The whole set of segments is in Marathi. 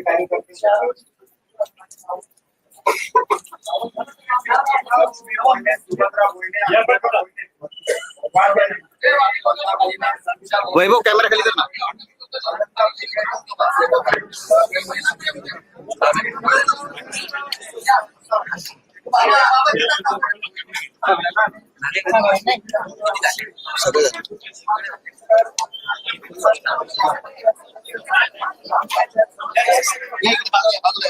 पदाधिकारी कार्यकर्ते सुभद्रा भोईने, अमृता भोईने, वैभव कॅमेरा खाली ना. सगळं या इकडे बाजूला बाजूला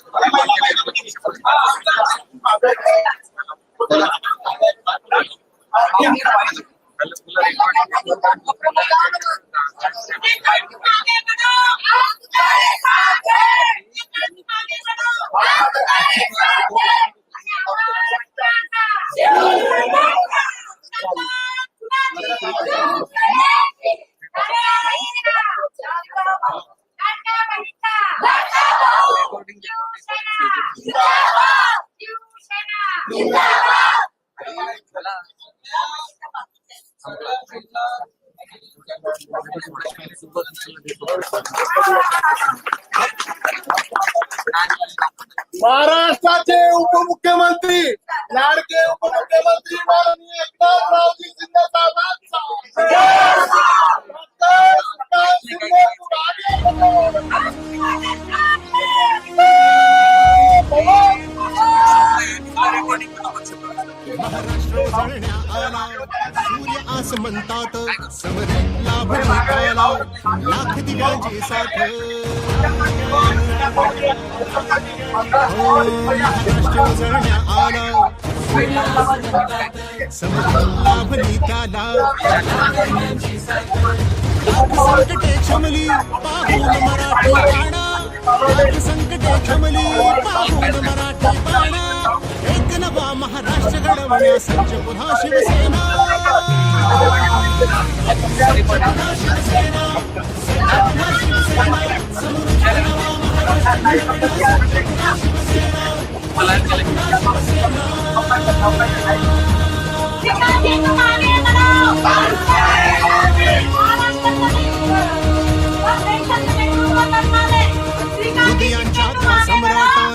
Obrigada. आस म्हणतात समरे लाभ आला लाख दिव्यांची साथ. हो, महाराष्ट्र उजळण्या आला. सूर्य लाभली त्याला. लाख संकटे क्षमली पाहून मराठी संकटे क्षमली पाहून एक नवा महाराष्ट्र घडवण्या सज्ज पुन्हा शिवसेना.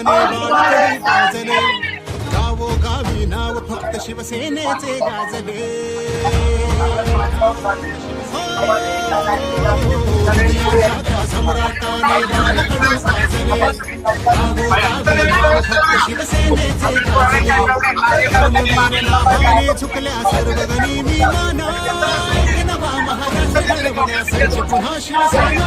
गाजले. गावोगावी नाव फक्त शिवसेनेचे गाजले. सम्राटाने गाजले गावोगावी नाव फक्त शिवसेनेचे गाजले कर्मवीर नावाने चुकल्या सर्व माना नवा महाराष्ट्र पुन्हा शिवसेना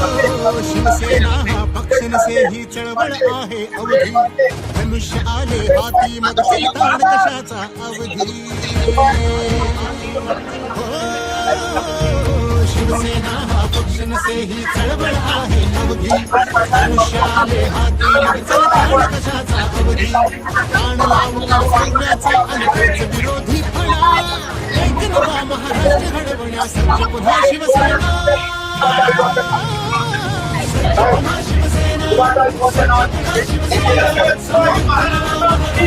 शिवसेना हा पक्ष नसे ही चळवळ आहे अवधी धनुष्य आले हाती मग कशाचा अवधी? शिवसेना हा पक्ष नसे ही चळवळ आहे अवधी धनुष्य आले हाती मग चैताड कशाचा अवधी प्राण लावला सैन्याचा अनपेच विरोधी फळा एक नवा महाराष्ट्र घडवण्यासाठी पुन्हा शिवसेना सुभेदार शोधला रावणागड महाराष्ट्राचा माथाला लाभला वारसा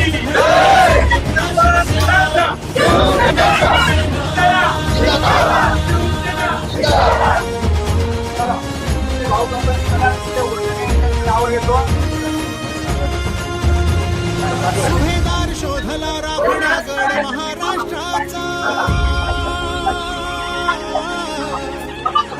सुभेदार शोधला रावणागड महाराष्ट्राचा.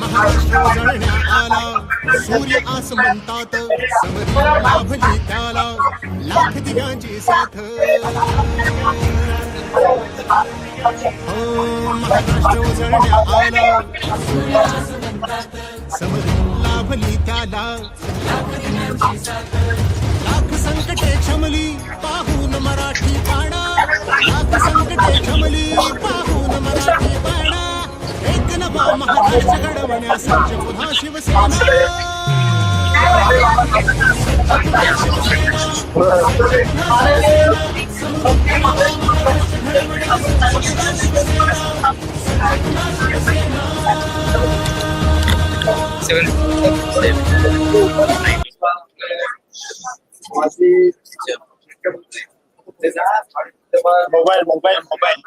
महाराष्ट्र घडवण्यासाठी आला सूर्य आसमंतात समरी लाभली त्याला लाख दिव्यांची साथ. महाराष्ट्र उजळण्या आला समरी लाभली त्याला लाख संकटे छमली पाहून मराठी पाडा. लाख संकटे छमली पाहून मराठी पाडा. एक नवा महाराष्ट्र घडवण्यास पुन्हा शिवसेना. माजी मुख्यमंत्री मोबाईल मोबाईल मोबाईल.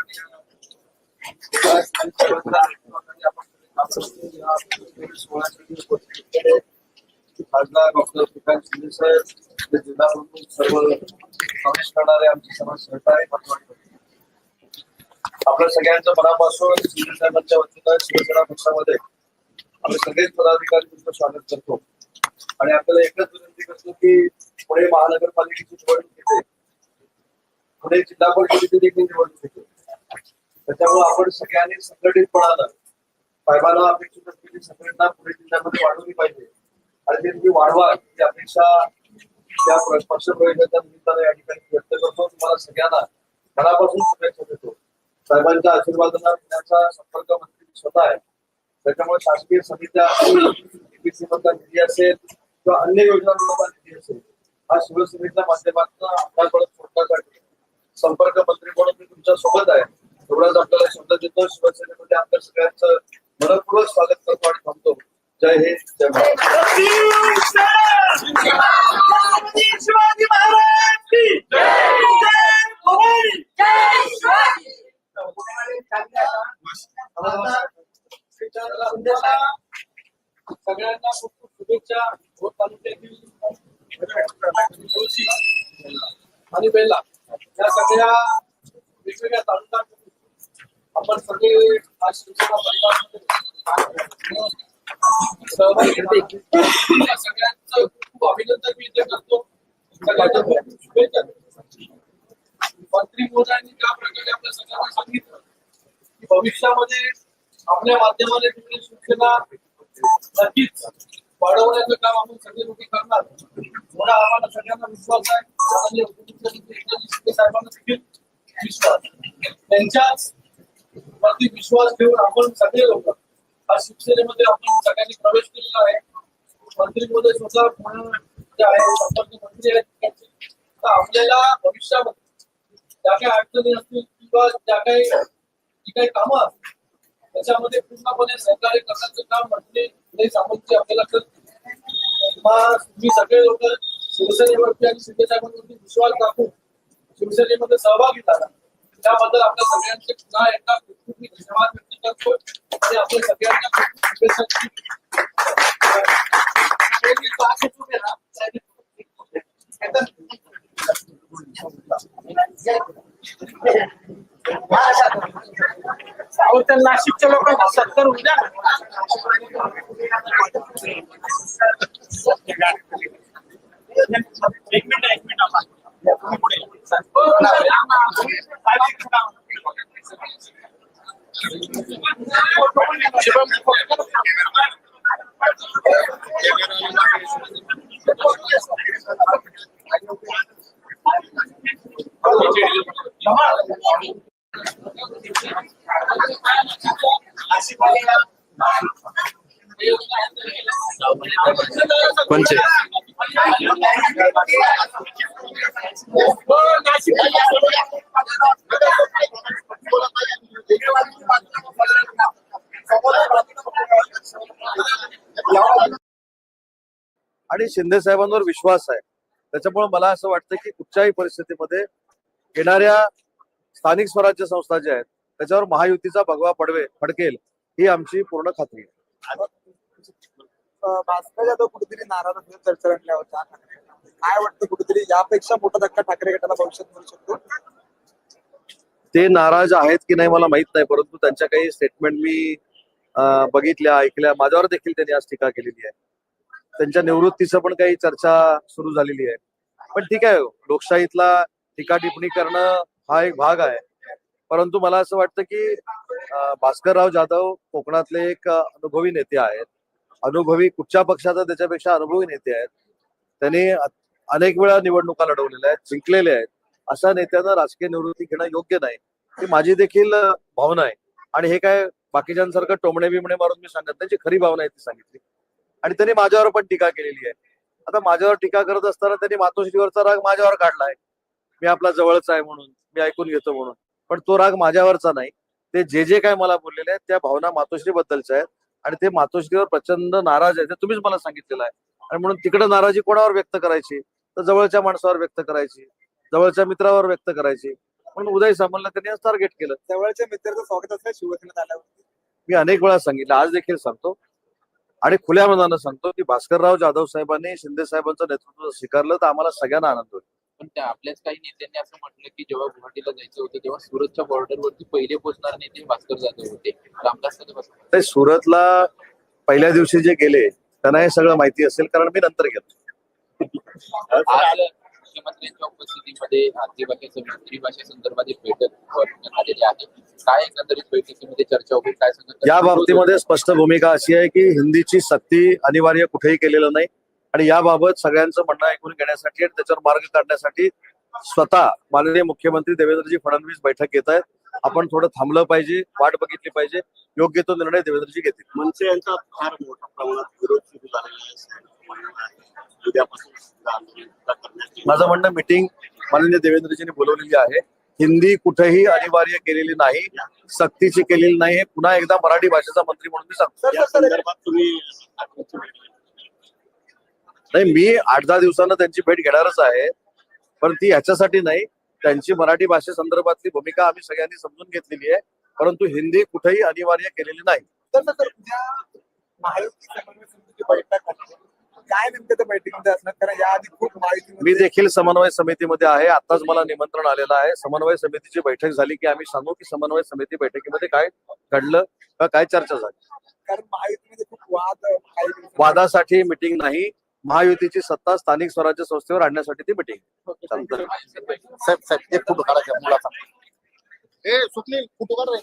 खासदार डॉक्टर श्रीकांत शिंदे साहेब जिल्हा प्रमुख सर्व समावेश करणारे आमचे समाज सहकारी आपल्या सगळ्यांचं मनापासून शिंदे साहेबांच्या वतीनं शिवसेना पक्षामध्ये आम्ही सगळेच पदाधिकारी तुमचं स्वागत करतो. आणि आपल्याला एकच विनंती करतो की पुणे महानगरपालिकेची निवडणूक येते. पुणे जिल्हा परिषदेची देखील निवडणूक येते. त्याच्यामुळे आपण सगळ्यांनी संघटितपणानं साहेबांना अपेक्षित असलेली संघटना पुणे जिल्ह्यामध्ये वाढवली पाहिजे. आणि ते तुम्ही वाढवा ही अपेक्षा त्या पक्ष पक्षप्रवेशाच्या निमित्तानं या ठिकाणी व्यक्त करतो. तुम्हाला सगळ्यांना मनापासून शुभेच्छा देतो. साहेबांच्या आशीर्वादाला पुण्याचा संपर्क मंत्री स्वतः आहे. त्याच्यामुळे शासकीय समित्या निधी असेल किंवा अन्य योजना लोकांनी असेल हा शिवसेनेच्या माध्यमातून अंमलात सोडण्यासाठी संपर्क मंत्री म्हणून मी तुमच्यासोबत आहे एवढाच आपल्याला शब्द देतो शिवसेनेमध्ये आपल्या सगळ्यांचं मनपूर्वक स्वागत करतो आणि थांबतो जय हिंद जय महाराज की जय सगळ्यांना खूप भोर तालुक्यातील आणि बेला या सगळ्या वेगवेगळ्या तालुक्यांमध्ये आपण सगळे आज शिवसेना परिवारामध्ये सहभागी सगळ्यांचं खूप अभिनंदन मी इथे करतो. शुभेच्छा मंत्री महोदयांनी ज्या प्रकारे आपल्या सगळ्यांना सांगितलं की भविष्यामध्ये आपल्या माध्यमाने तुम्ही सूचना नक्कीच वाढवण्याचं काम आपण सगळे लोक करणार. थोडा आम्हाला सगळ्यांना विश्वास आहे. साहेबांना देखील विश्वास त्यांच्याच वरती विश्वास ठेवून आपण सगळे लोक आज शिवसेनेमध्ये आपण सगळ्यांनी प्रवेश केलेला आहे. मंत्रीमध्ये स्वतः जे आहे संपर्क मंत्री आहेत तिकडचे. तर आपल्याला भविष्यामध्ये ज्या काही अडचणी असतील किंवा ज्या काही जी काही कामं असतील त्याच्यामध्ये पूर्णपणे सहकार्य करण्याचं काम म्हणजे उदय सामंतजी आपल्याला करतील. तुम्ही सगळे लोक शिवसेनेवरती आणि शिंदे विश्वास दाखवून शिवसेनेमध्ये सहभागी झाला त्याबद्दल आपल्या सगळ्यांचे पुन्हा एकदा खूप मी धन्यवाद व्यक्त करतो. आणि आपल्या सगळ्यांना अहो तर नाशिकच्या लोकांना सत्तर होऊ द्या ना. एक मिनिट एक मिनिट आपण. तुम्ही पुढे या. शुभम नाशिकवाले या. कोणचे? आणि शिंदे साहेबांवर विश्वास आहे. त्याच्यामुळे मला असं वाटतं की कुठच्याही परिस्थितीमध्ये येणाऱ्या स्थानिक स्वराज्य संस्था ज्या आहेत त्याच्यावर महायुतीचा भगवा पडवे फडकेल. ही आमची पूर्ण खात्री आहे. भास्कर जाधव कुठेतरी नाराज होत्या. काय वाटतं कुठेतरी यापेक्षा मोठा धक्का ठाकरे गटाला भविष्यात मिळू शकतो? ते नाराज आहेत की नाही मला माहीत नाही परंतु त्यांच्या काही स्टेटमेंट मी अं, बघितल्या ऐकल्या. माझ्यावर देखील त्यांनी आज टीका केलेली आहे. त्यांच्या निवृत्तीचं पण काही चर्चा सुरू झालेली आहे. पण ठीक आहे लोकशाहीतला टीका टिप्पणी करणं हा एक भाग आहे. परंतु मला असं वाटतं की भास्करराव जाधव कोकणातले एक अनुभवी नेते आहेत. अनुभवी कुठच्या पक्षाचा त्याच्यापेक्षा अनुभवी नेते आहेत. त्यांनी अनेक वेळा निवडणुका लढवलेल्या आहेत जिंकलेले आहेत. अशा नेत्यानं राजकीय निवृत्ती घेणं योग्य नाही. ही माझी देखील भावना आहे. आणि हे काय बाकीच्यांसारखं टोमणे बिमणे मारून मी सांगत नाही जी खरी भावना आहे ती सांगितली. आणि त्यांनी माझ्यावर पण टीका केलेली आहे. आता माझ्यावर टीका करत असताना त्यांनी मातोश्रीवरचा राग माझ्यावर काढलाय. मी आपला जवळचा आहे म्हणून मी ऐकून घेतो म्हणून. पण तो राग माझ्यावरचा नाही. ते जे जे काय मला बोललेले आहेत त्या भावना मातोश्री बद्दलच्या आहेत. आणि ते मातोश्रीवर प्रचंड नाराज आहेत तुम्हीच मला सांगितलेलं आहे. आणि म्हणून तिकडे नाराजी कोणावर व्यक्त करायची? तर जवळच्या माणसावर व्यक्त करायची. जवळच्या मित्रावर व्यक्त करायची. म्हणून उदय सामंतला त्यांनी टार्गेट केलं. जवळच्या मित्राचं स्वागत असलं शिवसेनेत आल्यावर मी अनेक वेळा सांगितलं. आज देखील सांगतो. आणि खुल्या मनानं सांगतो की भास्करराव जाधव साहेबांनी शिंदे साहेबांचं नेतृत्व स्वीकारलं तर आम्हाला सगळ्यांना आनंद होईल. पण त्या आपल्याच काही नेत्यांनी असं म्हटलं की जेव्हा गुवाहाटीला जायचं होतं तेव्हा सुरतच्या बॉर्डरवरती पहिले पोहोचणारे नेते भास्कर जाधव होते. रामदास. ते सुरतला पहिल्या दिवशी जे गेले त्यांना हे सगळं माहिती असेल कारण मी नंतर गेलो. आज मुख्यमंत्र्यांच्या उपस्थितीमध्ये भाषे संदर्भात बैठक आलेली आहे. काय एकंदरीत बैठकीमध्ये चर्चा होईल काय या बाबतीमध्ये स्पष्ट भूमिका अशी आहे की हिंदीची सक्ती अनिवार्य कुठेही केलेलं नाही. आणि याबाबत सगळ्यांचं म्हणणं ऐकून घेण्यासाठी आणि त्याच्यावर मार्ग काढण्यासाठी स्वतः माननीय मुख्यमंत्री देवेंद्रजी फडणवीस बैठक घेत आहेत. आपण थोडं थांबलं पाहिजे वाट बघितली पाहिजे. योग्य तो निर्णय देवेंद्रजी घेतील. मनसे यांचा फार मोठा प्रमाणात विरोध सुरू झालेला आहे. माझं म्हणणं मिटिंग माननीय देवेंद्रजींनी बोलवलेली आहे. हिंदी कुठेही अनिवार्य केलेली नाही सक्तीची केलेली नाही. हे पुन्हा एकदा मराठी भाषेचा मंत्री म्हणून मी सांगतो या संदर्भात तुम्ही ठाकरेंची भेट घेतली. नाही मी आठ दहा दिवसानं त्यांची भेट घेणारच आहे. पण ती ह्याच्यासाठी नाही. त्यांची मराठी भाषे संदर्भातली भूमिका आम्ही सगळ्यांनी समजून घेतलेली आहे. परंतु हिंदी कुठेही अनिवार्य केलेली नाही. मी देखील समन्वय समितीमध्ये आहे. आताच मला निमंत्रण आलेलं आहे. समन्वय समितीची बैठक झाली की आम्ही सांगू की समन्वय समिती बैठकीमध्ये काय घडलं का काय चर्चा झाली. वादासाठी मिटिंग नाही. महायुतीची सत्ता स्थानिक स्वराज्य संस्थेवर आणण्यासाठी ती मिटिंग साहेब साहेब एक फोटो काढायचा मुलाचा. ए सुटली फोटो काढ रे.